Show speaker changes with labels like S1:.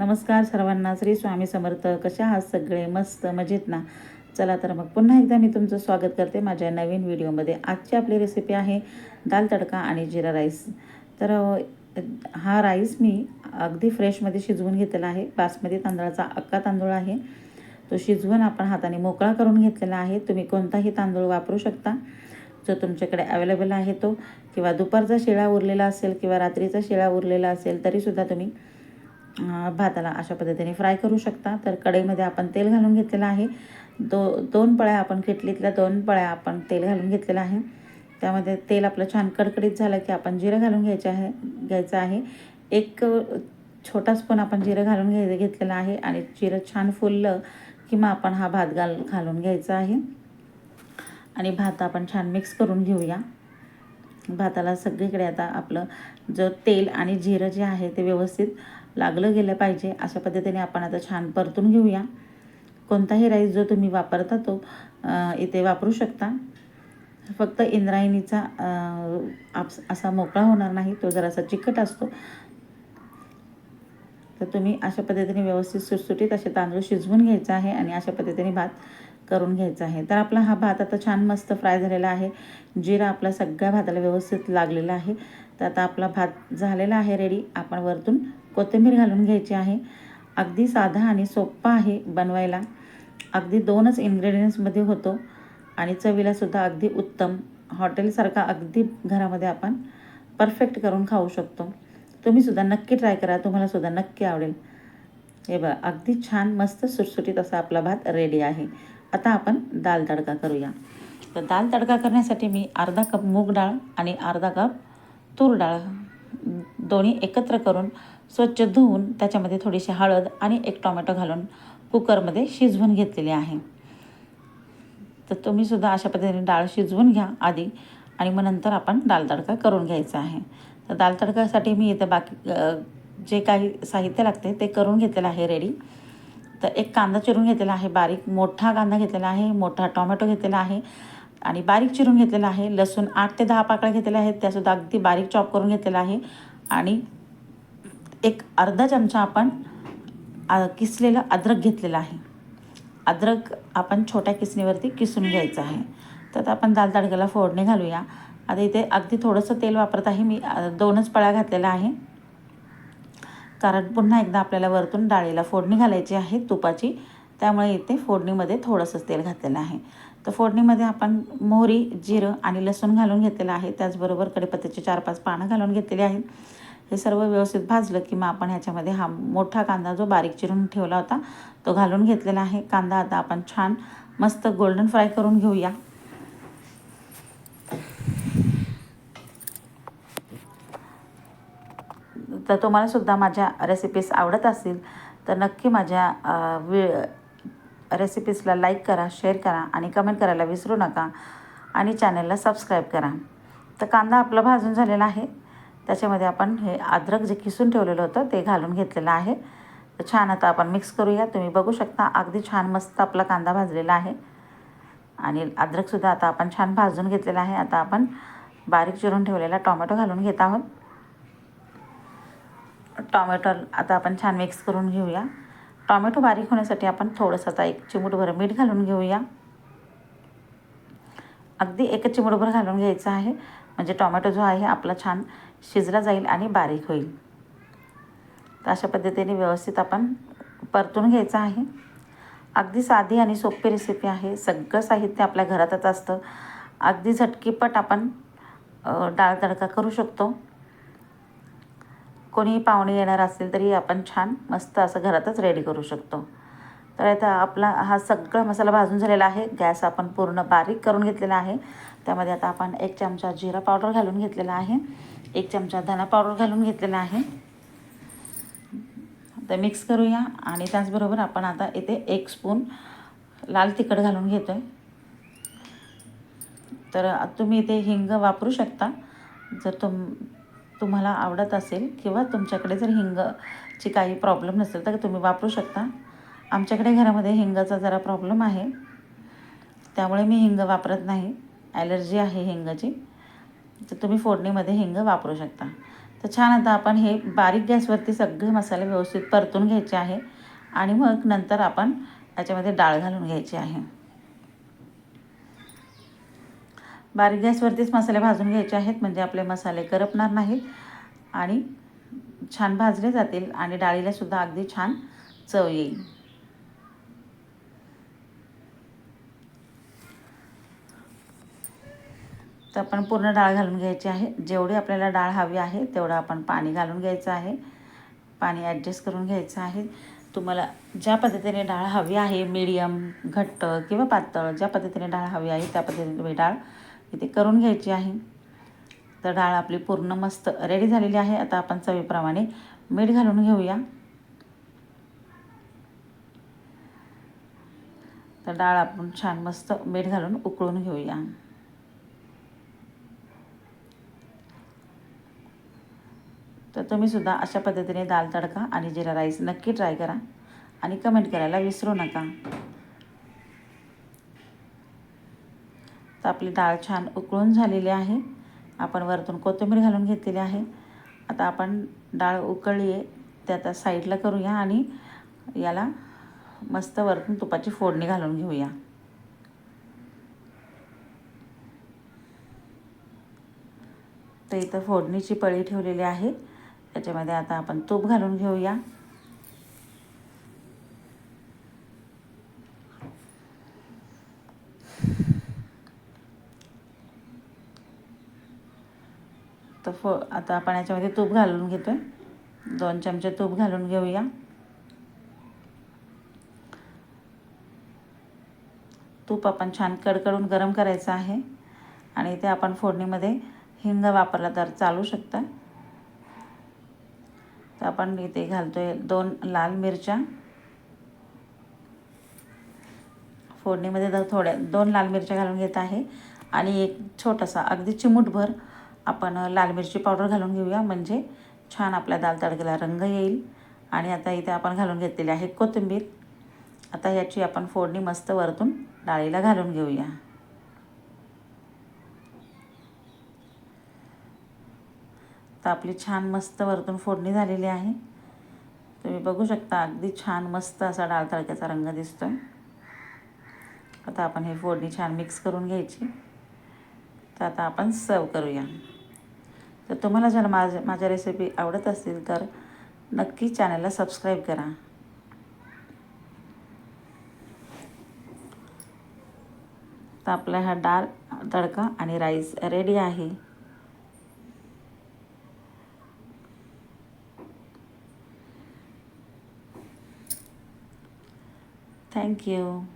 S1: नमस्कार सर्वांना. श्री स्वामी समर्थ. कशा आहात सगळे? मस्त मजेत ना? चला तर मग पुन्हा एकदा मी तुमचं स्वागत करते. माझ्या नवीन व्हिडिओमध्ये आजची आपली रेसिपी आहे दाल तडका आणि जिरा राईस. तर हा राईस मी अगदी फ्रेशमध्ये शिजवून घेतलेला आहे. बासमती तांदळाचा अक्का तांदूळ आहे. तो शिजवून आपण हाताने मोकळा करून घेतलेला आहे. तुम्ही कोणताही तांदूळ वापरू शकता. जो तुमच्याकडे अवेलेबल आहे तो. किंवा दुपारचा शिळा उरलेला असेल किंवा रात्रीचा शिळा उरलेला असेल तरीसुद्धा तुम्ही भाताला अशा पद्धतीने फ्राय करू शकता. तर कढईमध्ये आपण तेल घालून घेतलेलं आहे. दो दोन पळ्या आपण किटलीतल्या दोन पळ्या आपण तेल घालून घेतलेलं आहे. त्यामध्ये तेल आपलं छान कडकडीत झालं की आपण जिरं घालून घ्यायचे आहे घ्यायचं आहे. एक छोटा स्पून आपण जिरं घालून घ्याय घेतलेलं आहे आणि जिरं छान फुललं की मग आपण हा भात घाल घालून घ्यायचा आहे. आणि भात आपण छान मिक्स करून घेऊया. भाताला सगळीकडे आता आपलं जो तेल आणि जिरं जे आहे ते व्यवस्थित लागलं गेलं पाहिजे. अशा पद्धतीने आपण आता छान परतून घेऊया. कोणताही राईस जो तुम्ही वापरता तो इथे वापरू शकता. फक्त इंद्रायणीचा अं, असा मोकळा होणार नाही तो जरासा चिकट असतो. तर तुम्ही अशा पद्धतीने व्यवस्थित सुटसुटीत असे तांदूळ शिजवून घ्यायचा आहे आणि अशा पद्धतीने भात करून घ्यायचा आहे. तर आपला हा भात आता छान मस्त फ्राय झालेला आहे. जिरा आपला सगळ्या भाताला व्यवस्थित लागलेला आहे. तर आता आपला भात झालेला आहे रेडी आपण वरतून कोथिंबीर घालून घ्यायची आहे. अगदी साधा आणि सोप्पा आहे बनवायला. अगदी दोनच इन्ग्रेडियंट्समध्ये होतो. आणि चवीलासुद्धा अगदी उत्तम. हॉटेलसारखा अगदी घरामध्ये आपण परफेक्ट करून खाऊ शकतो. तुम्हीसुद्धा नक्की ट्राय करा. तुम्हालासुद्धा नक्की आवडेल. हे बघा अगदी छान मस्त सुटसुटीत असा आपला भात रेडी आहे. आता आपण दाल तडका करूया. तर दाल तडका करण्यासाठी मी अर्धा कप मूग डाळ आणि अर्धा कप तूर डाळ दोन्ही एकत्र करून स्वच्छ धुवून त्याच्यामध्ये थोडीशी हळद आणि एक टोमॅटो घालून कुकरमध्ये शिजवून घेतलेली आहे. तर तुम्हीसुद्धा अशा पद्धतीने डाळ शिजवून घ्या आधी आणि मग नंतर आपण दाल तडका करून घ्यायचा आहे. तर दाल तडकासाठी मी इथं बाकी जे काही साहित्य लागते ते करून घेतलेलं आहे रेडी तर एक कांदा चिरून घेतलेला आहे बारीक मोठा कांदा घेतलेला आहे मोठा टोमॅटो घेतलेला आहे आणि बारीक चिरून घेतलेला आहे. लसूण आठ ते दहा पाकळ्या घेतलेल्या आहेत त्यासुद्धा अगदी बारीक चॉप करून घेतलेला आहे आणि एक अर्धा चमचा आपण किसलेलं अद्रक घेतलेलं आहे. अद्रक आपण छोट्या किसणीवरती किसून घ्यायचं आहे. तर आपण दाल तडक्याला फोडणी घालूया. आता इथे अगदी थोडंसं तेल वापरत आहे. मी दोनच पळ्या घातलेला आहे. कारण पुन्हा एकदा आपल्याला वरतून डाळीला फोडणी घालायची आहे तुपाची. त्यामुळे इथे फोडणीमध्ये थोडंसंच तेल घातलेलं आहे. तर फोडणीमध्ये आपण मोहरी जिरं आणि लसूण घालून घेतलेलं आहे. त्याचबरोबर कडीपत्त्याचे चार पाच पानं घालून घेतलेली आहेत. हे सर्व व्यवस्थित भाजलं की मग आपण ह्याच्यामध्ये हा मोठा कांदा जो बारीक चिरून ठेवला होता तो घालून घेतलेला आहे. कांदा आता आपण छान मस्त गोल्डन फ्राय करून घेऊया. तर तुम्हाला सुद्धा माझ्या रेसिपीज आवडत असतील तर नक्की माझ्या वे रेसिपीजला लाईक करा शेअर करा आणि कमेंट करायला विसरू नका आणि चॅनलला सबस्क्राईब करा. तर कांदा आपला भाजून झालेला आहे. त्याच्यामध्ये आपण हे अद्रक जे किसून ठेवलेलं होतं ते घालून घेतलेलं आहे. तर छान आता आपण मिक्स करूया. तुम्ही बघू शकता अगदी छान मस्त आपला कांदा भाजलेला आहे. आणि अद्रकसुद्धा आता आपण छान भाजून घेतलेला आहे. आता आपण बारीक चिरून ठेवलेला टोमॅटो घालून घेत आहोत. टॉमॅटो आता आपण छान मिक्स करून घेऊया. टॉमॅटो बारीक होण्यासाठी आपण थोडंसं आता एक चिमूटभर मीठ घालून घेऊया. अगदी एक चिमूटभर घालून घ्यायचं आहे. म्हणजे टॉमॅटो जो आहे आपला छान शिजला जाईल आणि बारीक होईल. तर अशा पद्धतीने व्यवस्थित आपण परतून घ्यायचं आहे. अगदी साधी आणि सोपी रेसिपी आहे. सगळं साहित्य आपल्या घरातच असतं. अगदी झटकीपट आपण डाळ तडका करू शकतो. कोणीही पाहुणे येणार असेल तरी आपण छान मस्त असं घरातच रेडी करू शकतो. तर आता आपला हा सगळा मसाला भाजून झालेला आहे. गॅस आपण पूर्ण बारीक करून घेतलेला आहे. त्यामध्ये आता आपण एक चमचा जिरा पावडर घालून घेतलेला आहे. एक चमचा धना पावडर घालून घेतलेला आहे. तर मिक्स करूया आणि त्याचबरोबर आपण आता इथे एक स्पून लाल तिखट घालून घेतो आहे तर तुम्ही इथे हिंग वापरू शकता. जर तुम तुम्हाला आवडत असेल किंवा तुमच्याकडे जर हिंगची काही प्रॉब्लेम नसेल तर तुम्ही वापरू शकता. आमच्याकडे घरामध्ये हिंगाचा जरा प्रॉब्लेम आहे. त्यामुळे मी हिंग वापरत नाही. ॲलर्जी आहे हिंगाची. तर तुम्ही फोडणीमध्ये हिंग वापरू शकता. तर छान आता आपण हे बारीक गॅसवरती सगळे मसाले व्यवस्थित परतून घ्यायचे आहे. आणि मग नंतर आपण याच्यामध्ये डाळ घालून घ्यायची आहे. बारीक गॅसवरतीच मसाले भाजून घ्यायचे आहेत म्हणजे आपले मसाले करपणार नाहीत. आणि छान भाजले जातील आणि डाळीलासुद्धा अगदी छान चव येईल. तर आपण पूर्ण डाळ घालून घ्यायची आहे. जेवढी आपल्याला डाळ हवी आहे तेवढं आपण पाणी घालून घ्यायचं आहे. पाणी ॲडजस्ट करून घ्यायचं आहे. तुम्हाला ज्या पद्धतीने डाळ हवी आहे मीडियम घट्ट किंवा पातळ ज्या पद्धतीने डाळ हवी आहे त्या पद्धतीने तुम्ही डाळ इथे करून घ्यायची आहे. तर डाळ आपली पूर्ण मस्त रेडी झालेली आहे. आता आपण चवीप्रमाणे मीठ घालून घेऊया. तर डाळ आपण छान मस्त मीठ घालून उकळून घेऊया. तर तुम्हीसुद्धा अशा पद्धतीने दाल तडका आणि जिरा राईस नक्की ट्राय करा आणि कमेंट करायला विसरू नका. तर आपली डाळ छान उकळून झालेली आहे. आपण वरतून कोथिंबीर घालून घेतलेली आहे. आता आपण डाळ उकळली आहे. ते आता साईडला करूया आणि याला मस्त वरतून तुपाची फोडणी घालून घेऊया. तर इथं फोडणीची पळी ठेवलेली आहे. त्याच्यामध्ये आता आपण तूप घालून घेऊया. तर फो आता आपण याच्यामध्ये तूप घालून घेतो आहे दोन चमचे तूप घालून घेऊया. तूप आपण छान कडकडून गरम करायचं आहे. आणि ते आपण फोडणीमध्ये हिंग वापरला तर चालू शकता. तर आपण इथे घालतोय दोन लाल मिरच्या. फोडणीमध्ये तर थोड्या दोन लाल मिरच्या घालून घेत आहे. आणि एक छोटासा अगदी चिमूटभर आपण लाल मिरची पावडर घालून घेऊया. म्हणजे छान आपल्या दाल तडकेला रंग येईल. आणि आता इथे आपण घालून घेतलेली आहे कोथिंबीर. आता याची आपण फोडणी मस्त वरतून डाळीला घालून घेऊया. तर आपली छान मस्त वरतून फोडणी झालेली आहे. तुम्ही बघू शकता अगदी छान मस्त असा डाळ तडक्याचा रंग दिसतो आहे आता आपण हे फोडणी छान मिक्स करून घ्यायची. तर आता आपण सर्व करूया. तर तुम्हाला जर माझ माझ्या रेसिपी आवडत असतील तर नक्की चॅनलला सबस्क्राईब करा. तर आपला हा डाळ तडका आणि राईस रेडी आहे. thank you.